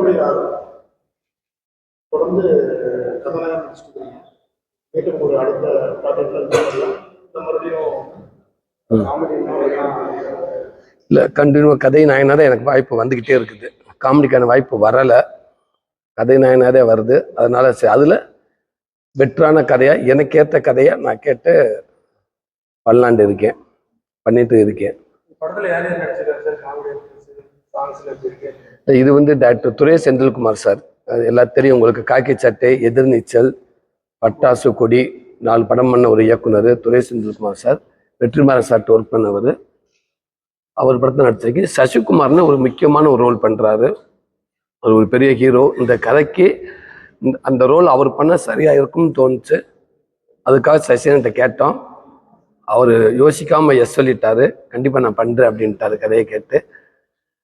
படத்துடைய தொடர்ந்து கதாநாயகன் நடிச்சிட்டு மீண்டும் ஒரு அடுத்த ப்ராஜெக்ட்ல மறுபடியும் இல்லை கண்டினியூ கதை நாயனாக எனக்கு வாய்ப்பு வந்துக்கிட்டே இருக்குது. காமெடிக்கான வாய்ப்பு வரலை. கதை நாயனாதே வருது. அதனால சரி அதில் பெட்டரான கதையாக எனக்கு ஏற்ற கதையை நான் கேட்டு பண்ணலான்ட்டு இருக்கேன். பண்ணிட்டு இருக்கேன். படத்துல யார் யார் சார் காமெடி சாங்ஸ்ல எப்படி இருக்கு இது வந்து டாக்டர் துரை செந்தில்குமார் சார். அது எல்லாம் தெரியும். உங்களுக்கு காக்கி சட்டை எதிர்நீச்சல் பட்டாசு கொடி நாலு படம் பண்ண ஒரு இயக்குனர் துரை செந்தில்குமார் சார். வெற்றிமாறன் சார்ட்டு ஒர்க் பண்ணவர். அவர் படத்தை நடிச்சிருக்கு சசிகுமார்னு ஒரு முக்கியமான ஒரு ரோல் பண்ணுறாரு அவர் ஒரு பெரிய ஹீரோ இந்த கதைக்கு இந்த- அந்த ரோல் அவர் பண்ண சரியாக இருக்கும்னு தோணுச்சு. அதுக்காக சசிகன்கிட்ட கேட்டோம். அவர் யோசிக்காமல் எஸ் சொல்லிட்டாரு. கண்டிப்பாக நான் பண்ணுறேன் அப்படின்ட்டாரு கதையை கேட்டு.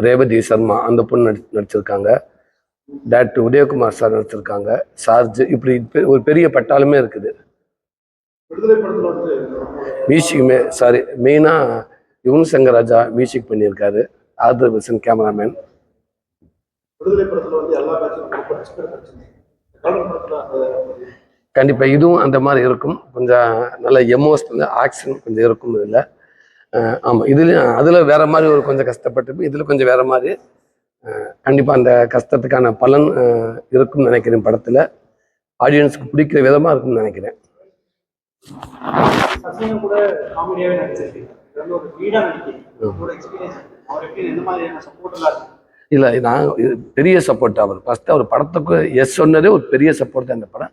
ரேவதி சர்மா அந்த பொண்ணு நடி நடிச்சிருக்காங்க. டாக்டர் உதயகுமார் சார் நடிச்சிருக்காங்க. சார்ஜ் இப்படி பெ- ஒரு பெரிய பட்டாலுமே இருக்குது. மியூசிக்குமே சாரி மெயினாக யுவன் சங்கர் ராஜா மியூசிக் பண்ணியிருக்காரு. Arthur Wilson cameraman. கண்டிப்பாக இதுவும் அந்த மாதிரி இருக்கும். கொஞ்சம் நல்ல எமோஷனல் ஆக்ஷன் கொஞ்சம் இருக்கும் இதில். ஆமாம் இதுலேயும் அதில் வேற மாதிரி ஒரு கொஞ்சம் கஷ்டப்பட்டு இதில் கொஞ்சம் வேற மாதிரி கண்டிப்பாக அந்த கஷ்டத்துக்கான பலன் இருக்கும்னு நினைக்கிறேன் படத்தில். ஆடியன்ஸுக்கு பிடிக்கிற விதமாக இருக்கும்னு நினைக்கிறேன். இல்லை நான் பெரிய சப்போர்ட் அவர். ஃபஸ்ட்டு அவர் படத்துக்கு எஸ் சொன்னதே ஒரு பெரிய சப்போர்ட் தான் இந்த படம்.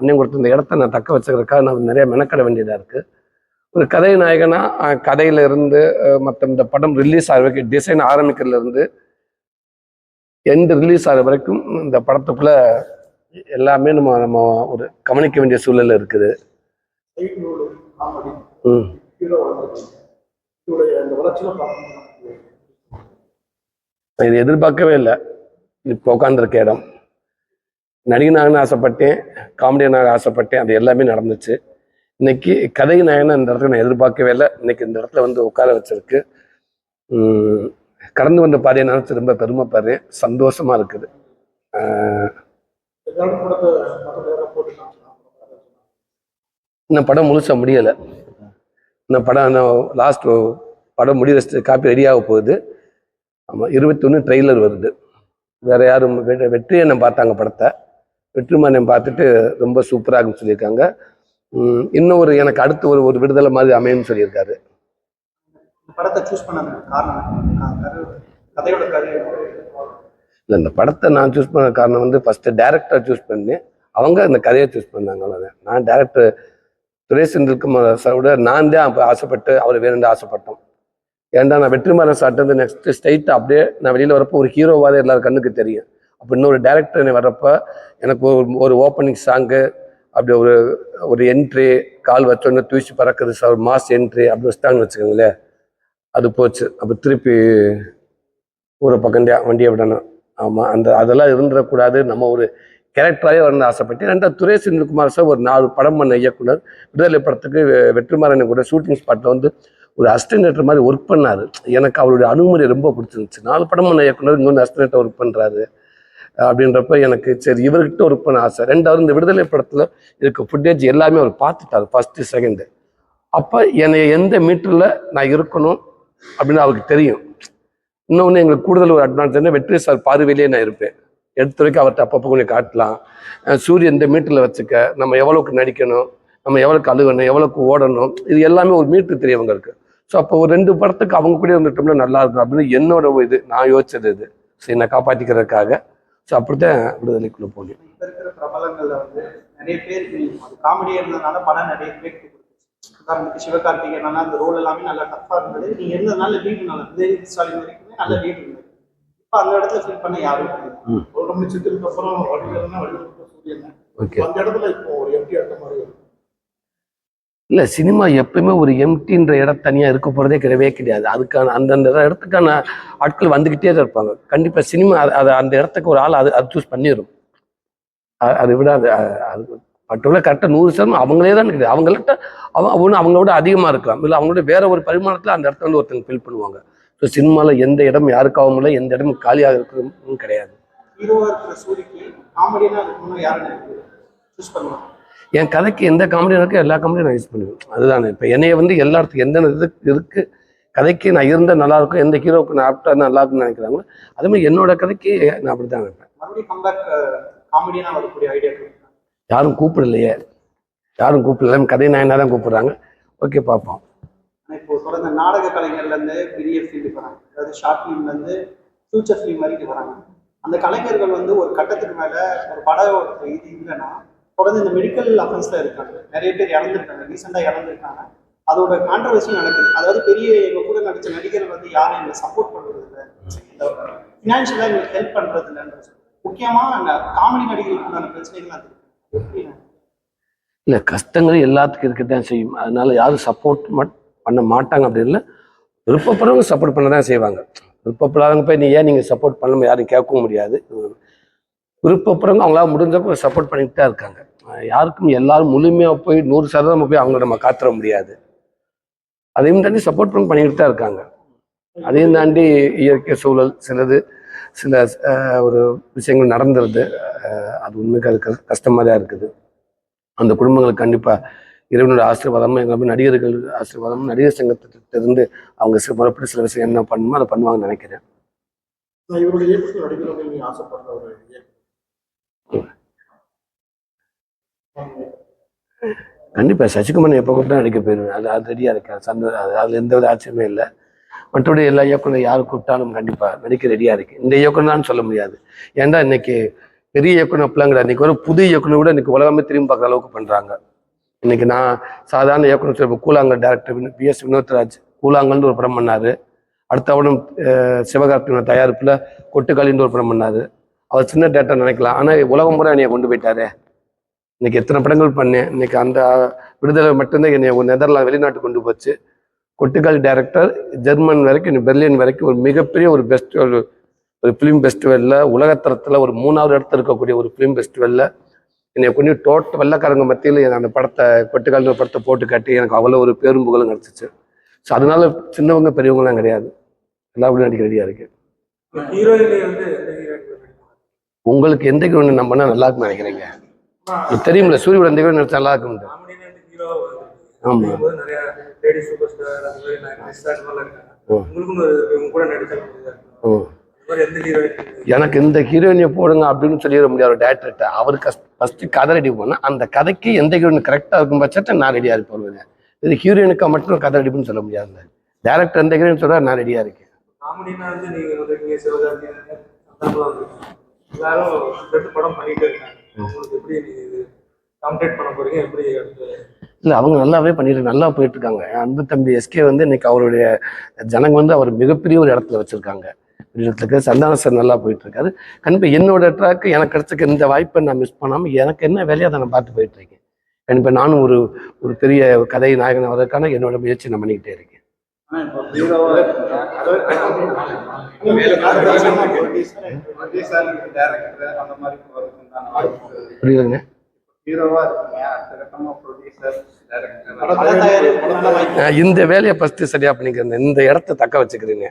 அண்ணன் கொடுத்த இந்த இடத்த நான் தக்க வச்சுக்கிறதுக்காக நான் நிறைய மெனக்கட வேண்டியதாக இருக்குது ஒரு கதை நாயகனா கதையிலிருந்து மற்ற இந்த படம் ரிலீஸ் ஆகிற வரைக்கும் டிசைன் ஆரம்பிக்கிறதுலேருந்து எண்டு ரிலீஸ் ஆகிற வரைக்கும் இந்த படத்துக்குள்ளே எல்லாமே நம்ம நம்ம ஒரு கவனிக்க வேண்டிய சூழல்ல இருக்குது. இது எதிர்பார்க்கவே இல்லை. இப்போ உட்காந்துருக்க இடம். நடிகனாகனு ஆசைப்பட்டேன் காமெடியனாக ஆசைப்பட்டேன் அது எல்லாமே நடந்துச்சு. இன்னைக்கு கதை நாயனா இந்த இடத்துல நான் எதிர்பார்க்கவே இல்லை. இன்னைக்கு இந்த இடத்துல வந்து உட்கார வச்சிருக்கு. கடந்து வந்த பாதையை நினைச்சு ரொம்ப பெருமைப்படுறேன். சந்தோஷமா இருக்குது. இந்த படம் முழுசா முடியலை. இந்த படம் லாஸ்ட் படம் முடிவு காப்பி ரெடியாக போகுது. ஆமாம் இருபத்தொன்று ட்ரெய்லர் வருது. வேற யாரும் வெற்றியை வெற்றியண்ணன் பார்த்தாங்க படத்தை. வெற்றிமாறன் பார்த்துட்டு ரொம்ப சூப்பராக இருக்குன்னு சொல்லியிருக்காங்க. இன்னும் ஒரு எனக்கு அடுத்து ஒரு ஒரு விடுதலை மாதிரி அமையும்னு சொல்லியிருக்காரு. இல்லை இந்த படத்தை நான் சூஸ் பண்ண காரணம் வந்து ஃபஸ்ட்டு டேரக்டர் சூஸ் பண்ணி அவங்க இந்த கதையை சூஸ் பண்ணாங்க அவ்வளோதான் நான் டேரக்டர் சுரேஷ் செந்தில்குமார் சாரோட நான் தான் அப்போ ஆசைப்பட்டு அவர் வேணும்னு ஆசைப்பட்டோம். ஏன்டா நான் வெற்றிமாறன் சார்ட்டு வந்து நெக்ஸ்ட் ஸ்ட்ரைட் அப்படியே நான் வெளியில் வரப்போ ஒரு ஹீரோவாக எல்லாரும் கண்ணுக்கு தெரியும். அப்போ இன்னொரு டேரக்டர் வர்றப்ப எனக்கு ஒரு ஒரு ஓப்பனிங் சாங்கு அப்படி ஒரு ஒரு என்ட்ரி கால் வச்சோன்னே தூசி பறக்குது சார் மாஸ் என்ட்ரி அப்படி வச்சிட்டாங்கன்னு வச்சுக்கோங்களேன். அது போச்சு. அப்போ திருப்பி ஊரை பக்கண்டியா வண்டியை விடணும். ஆமாம் அந்த அதெல்லாம் இருந்துடக்கூடாது. நம்ம ஒரு கேரக்டராகவே வரணும்னு ஆசைப்பட்டு ரெண்டாவது துரை செந்தில்குமார் சார் ஒரு நாலு படம் பண்ண இயக்குனர். விடுதலை படத்துக்கு வெ- வெற்றிமாறன் கூட ஷூட்டிங் ஸ்பாட்டில் வந்து ஒரு அஸ்டினேட்டர் மாதிரி ஒர்க் பண்ணாரு. எனக்கு அவருடைய அணுகுமுறை ரொம்ப பிடிச்சிருந்துச்சு. நாலு படம் பண்ண இயக்குனர் இங்கே வந்து அஸ்டினேட்டர் ஒர்க் பண்ணுறாரு அப்படின்றப்ப எனக்கு சரி இவர்கிட்ட ஒர்க் பண்ண ஆசை. ரெண்டாவது இந்த விடுதலை படத்தில் இருக்க ஃபுட்டேஜ் எல்லாமே அவர் பார்த்துட்டார் ஃபஸ்ட்டு செகண்டு அப்போ என்னை எந்த மீட்டரில் நான் இருக்கணும் அப்படின்னு அவருக்கு தெரியும். இன்னொன்று எங்களுக்கு கூடுதல் ஒரு அட்வான்ஸ் என்ன வெற்றி சார் பார்வையிலேயே நான் இருப்பேன். எடுத்து வரைக்கும் அவர்கிட்ட அப்பப்போ கொஞ்சம் காட்டலாம். சூரியன் இந்த மீட்டரில் வச்சுக்க நம்ம எவ்வளோக்கு நடிக்கணும் நம்ம எவ்வளோக்கு அழுகணும் எவ்வளோக்கு ஓடணும் இது எல்லாமே ஒரு மீட்டர் தெரியும் அவங்களுக்கு. ஸோ அப்போ ஒரு ரெண்டு படத்துக்கு அவங்க கூட இருந்துட்டோம்னா நல்லா இருக்கும் அப்படின்னு என்னோட இது நான் யோசிச்சது இது. சரி நான் காப்பாற்றிக்கிறதுக்காக ஸோ அப்படித்தான் விடுதலைக்குள்ளே போனேன் பிரபலங்கள்ல வந்து நிறைய பேர் காமெடியா இருந்ததுனால படம் நிறைய பேர் உதாரணத்துக்கு சிவகார்த்திகேயனால அந்த ரோல் எல்லாமே நல்லா டஃபா இருந்தது. நீங்க இருந்ததுனால லீடு நல்லா உதயநிதி ஸ்டாலின் வரைக்குமே நல்ல லீடு இருந்தது இப்ப அந்த இடத்துல ஃபீல் பண்ண யாரும் நம்ம சித்திரத்துக்கு அப்புறம் வடிவேல்னா வடிவேலுக்கு சூரியன் அந்த இடத்துல இப்போ ஒரு எம்டி இருக்க மாதிரி. இல்லை சினிமா எப்பயுமே ஒரு எம்டின்ற இடம் தனியாக இருக்க போகிறதே கிடையவே கிடையாது. அதுக்கான அந்தந்த இடத்துக்கான ஆட்கள் வந்துக்கிட்டே தான் இருப்பாங்க. கண்டிப்பாக சினிமா அது அந்த இடத்துக்கு ஒரு ஆள் அது அது சூஸ் பண்ணிடும் அது அதை விட அது அது பர்டிகுலர் கரெக்டாக நூறு சதவீதம் அவங்களே தான் இருக்குது அவங்கள்ட்ட அவங்க ஒன்று அவங்களோட அதிகமாக இருக்கலாம். இல்லை அவங்களோட வேற ஒரு பரிமாணத்தில் அந்த இடத்துல வந்து ஒருத்தங்க ஃபில் பண்ணுவாங்க. ஸோ சினிமாவில் எந்த இடம் யாருக்காகவும் இல்லை எந்த இடமும் காலியாக இருக்கிறதும் கிடையாது. என் கதைக்கு எந்த காமெடி இருக்கோ எல்லா காமெடியும் நான் யூஸ் பண்ணுவேன் அதுதான். இப்போ என்னைய வந்து எல்லா இடத்துக்கு எந்த இது இருக்கு கதைக்கு நான் இருந்தால் நல்லா இருக்கும் எந்த ஹீரோவுக்கு நான் ஆப்டா நல்லா இருக்கும்னு நினைக்கிறாங்களோ அதே மாதிரி என்னோட கதைக்கு நான் அப்படி தான் நினைப்பேன் யாரும் கூப்பிடலையே. யாரும் கூப்பிடல. கதை நாயனா தான் கூப்பிடுறாங்க. ஓகே பார்ப்போம். இப்போ தொடர்ந்து நாடக கலைஞர்ல இருந்து பெரிய ஃபீல்டுக்கு வராங்க. அதாவது ஷார்ட் ஃபிலிம்ல இருந்து ஃபியூச்சர் ஃபிலிம் வரைக்கும் வராங்க. அந்த கலைஞர்கள் வந்து ஒரு கட்டத்துக்கு மேல ஒரு படம் இது இல்லைன்னா தொடர்ந்து இந்த மெடிக்கல் அஃபென்ஸில் இருக்காங்க. நிறைய பேர் இறந்துருக்காங்க. ரீசெண்டாக இறந்துருக்காங்க. அதோட கான்ட்ரவர்சி நடக்குது. அதாவது பெரிய எங்கள் கூட நடித்த நடிகர் வந்து யாரும் எங்களை சப்போர்ட் பண்ணுறது இல்லை ஃபினான்ஷியலா எங்களுக்கு ஹெல்ப் பண்ணுறது இல்லைன்றது முக்கியமாக அந்த காமெடி நடிகர்களுக்கான பிரச்சனைகள் அது எப்படி இல்லை கஷ்டங்கள் எல்லாத்துக்கும் இருக்கத்தான் செய்யும். அதனால யாரும் சப்போர்ட் பண்ண மாட்டாங்க. அப்படி இல்லை. விருப்பப்படுறவங்க சப்போர்ட் பண்ண தான் செய்வாங்க. விருப்பப்படாதவங்க போய் நீ ஏன் நீங்கள் சப்போர்ட் பண்ணாம யாரும் கேட்கவும் முடியாது. விருப்பப்படுறவங்க அவங்களால முடிஞ்சப்போ சப்போர்ட் பண்ணிட்டு தான் இருக்காங்க. யாருக்கும் எல்லாரும் முழுமையாக போய் நூறு சதவீதம் போய் அவங்கள நம்ம காத்துற முடியாது. அதையும் தாண்டி சப்போர்ட் பண்ணி பண்ணிக்கிட்டு தான் இருக்காங்க. அதையும் தாண்டி இயற்கை சூழல் சிலது சில ஒரு விஷயங்கள் நடந்துருது. அது உண்மைக்கு அது கஷ்ட- தான் இருக்குது. அந்த குடும்பங்களுக்கு கண்டிப்பாக இறைவனோட ஆசீர்வாதமும் எங்களை நடிகர்கள் ஆசீர்வாதமும் நடிகர் சங்கத்திலிருந்து அவங்க சில முறைப்படி சில விஷயம் என்ன பண்ணுமோ அதை பண்ணுவாங்கன்னு நினைக்கிறேன். கண்டிப்பாக சசிகுமார் எப்போ கூப்பிட்டா நடிக்க போயிடுவேன் அது அது ரெடியாக இருக்கேன். சந்த அது அதில் எந்த வித ஆச்சரியமே இல்லை. மற்றபடி எல்லா இயக்குனர் யார் கூப்பிட்டாலும் கண்டிப்பாக நடிக்க ரெடியாக இருக்கு. இந்த இயக்குனர் சொல்ல முடியாது. ஏன்டா இன்னைக்கு பெரிய இயக்குனர் அப்படிலாம் கிடையாது இன்னைக்கு ஒரு புது இயக்குனர் கூட இன்னைக்கு உலகமே திரும்பி பார்க்குற அளவுக்கு பண்ணுறாங்க இன்னைக்கு நான் சாதாரண இயக்குனர் சொல்ல Koozhangal director P S Vinothraj கூழாங்கல்னு ஒரு படம் பண்ணாரு. அடுத்த படம் அஹ், சிவகார்த்திகேயன் தயாரிப்பில் கொட்டுக்காலின்னு ஒரு படம் பண்ணாரு. அவர் சின்ன டேரக்டர் நினைக்கலாம். ஆனால் உலகம் முறை என்னைய கொண்டு போயிட்டாரே. இன்னைக்கு எத்தனை படங்கள் பண்ணேன் இன்னைக்கு அந்த விடுதலை மட்டும்தான் என்னை நெதர்லாந்து வெளிநாட்டு கொண்டு போச்சு. கொட்டுக்கால் டைரக்டர் ஜெர்மன் வரைக்கும் பெர்லின் வரைக்கும் ஒரு மிகப்பெரிய ஒரு பெஸ்ட் ஒரு ஒரு ஃபிலிம் ஃபெஸ்டிவலில் உலகத்தரத்தில் ஒரு மூணாவது இடத்துல இருக்கக்கூடிய ஒரு ஃபிலிம் ஃபெஸ்டிவலில் என்னை கொண்டு டோட்ட வெள்ளக்காரங்க மத்தியில் அந்த படத்தை கொட்டுக்கால் படத்தை போட்டு காட்டி எனக்கு அவ்வளோ ஒரு பேரும் புகழும் கிடச்சிச்சு. ஸோ அதனால சின்னவங்க பெரியவங்கலாம் கிடையாது. எல்லா நடிக்க ரெடியாக இருக்கு உங்களுக்கு எந்த ஹீரோயின் நம்பினா நல்லா இருக்கும்னு நினைக்கிறீங்க? தெரியுமில்ல சூரியோட எந்த ஹீரோயின் நடிச்சா நல்லா இருக்கும். எனக்கு இந்த ஹீரோயினை போடுங்க அப்படின்னு சொல்லிட முடியாது. டேரக்டர்கிட்ட அவருக்கு ஃபர்ஸ்ட் கதை ரெடி பண்ணா அந்த கதைக்கு எந்த ஹீரோயின் கரெக்டாக இருக்கும் பட்சத்தை நான் ரெடியாக இருப்பேன் இது ஹீரோயினுக்கு மட்டும் கதை ரெடி பண்ணி சொல்ல முடியாது. டேரக்டர் எந்த ஹீரோயின் சொல்றா நான் ரெடியாக இருக்கேன். காமெடினா உங்களுக்கு எப்படி நீங்க இது காம்படேட் பண்ண போறீங்க? எப்படி அடுத்து? இல்லை அவங்க நல்லாவே பண்ணிட்டு நல்லா போயிட்டு இருக்காங்க அன்பு தம்பி எஸ்கே வந்து இன்னைக்கு அவருடைய ஜனங்க வந்து அவர் மிகப்பெரிய ஒரு இடத்துல வச்சிருக்காங்க. சந்தான சார் நல்லா போயிட்டு இருக்காரு கண்டிப்பாக என்னோட ட்ராக் எனக்கு கிடைச்ச இந்த வாய்ப்பை நான் மிஸ் பண்ணாமல் எனக்கு என்ன வேலையை அதை நான் பார்த்து போயிட்டு இருக்கேன் கண்டிப்பாக நானும் ஒரு ஒரு பெரிய கதை நாயகன் வர்றதுக்கான என்னோட முயற்சி நான் பண்ணிக்கிட்டே இருக்கேன். புரியுதுங்க. இந்த வேலையை ஃபஸ்ட்டு சரியாக பண்ணிக்கிறேன். இந்த இடத்த தக்க வச்சுக்கிறேங்க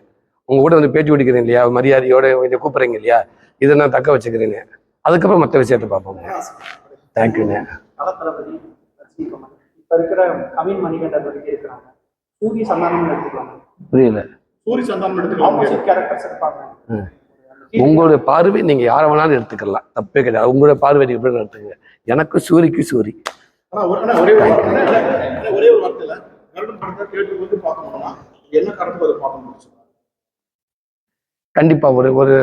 உங்க கூட வந்து பேட்டி பிடிக்கிறேன் இல்லையா? மரியாதையோட இதை கூப்பிட்றீங்க இல்லையா? இதை நான் தக்க வச்சுக்கிறேங்க அதுக்கப்புறம் மற்ற விஷயத்தை பார்ப்போங்க தேங்க்யூங்க இப்ப இருக்கிற கவின் மணிகண்டன் இருக்கிறாங்க சூரிய சந்தானம் எடுத்துக்கலாம். புரியல. சூரி சந்தானம் எடுத்துக்கலாம். ஆப்போசிட் கேரக்டர்ஸ் இருப்பாங்க. ம். உங்களுடைய பார்வை நீங்க யாரை வேணாலும் எடுத்துக்கலாம். தப்பே கிடையாது. உங்களுடைய பார்வை நீங்க எப்படி எடுத்துங்க எனக்கு சூரிக்கு சூரி. ஒரு- ஒரே ஒரு வார்த்தை இல்ல, இல்ல, இல்ல, ஒரே ஒரு வார்த்தை இல்ல. கருடன் படத்தை தேட்டருக்கு வந்து பார்க்கணும்னா என்ன காரணத்துக்கு அதை பார்க்கணும்னு சொல்லுவாங்க கண்டிப்பா ஒரு ஒரு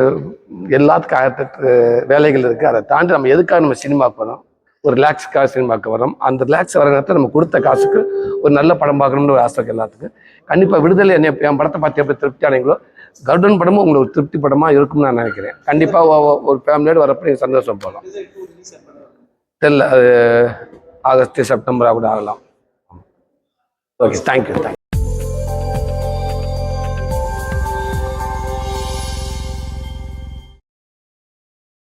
எல்லாத்துக்கும் ஆயிரத்தெட்டு வேலைகள் இருக்கு. அதை தாண்டி நம்ம எதுக்காக நம்ம சினிமாக்கு வரோம் ஒரு ரிலாக்ஸுக்காக சினிமாக்கு வரோம் அந்த ரிலாக்ஸ் வர நேரத்தில் நம்ம கொடுத்த காசுக்கு ஒரு நல்ல படம் பார்க்கணும்னு ஒரு ஆசை இருக்குது எல்லாத்துக்கும். கண்டிப்பாக விடுதலை என்னை என் படத்தை பார்த்து எப்படி திருப்தி ஆனீங்களோ கருடன் படமும் உங்களுக்கு ஒரு திருப்தி படமாக இருக்கும்னு நான் நினைக்கிறேன். கண்டிப்பாக ஒரு ஃபேமிலியோட வரப்ப நீங்கள் சந்தோஷம் போகலாம். தெரியல அது ஆகஸ்ட் செப்டம்பர் கூட ஆகலாம். Okay thank you thank you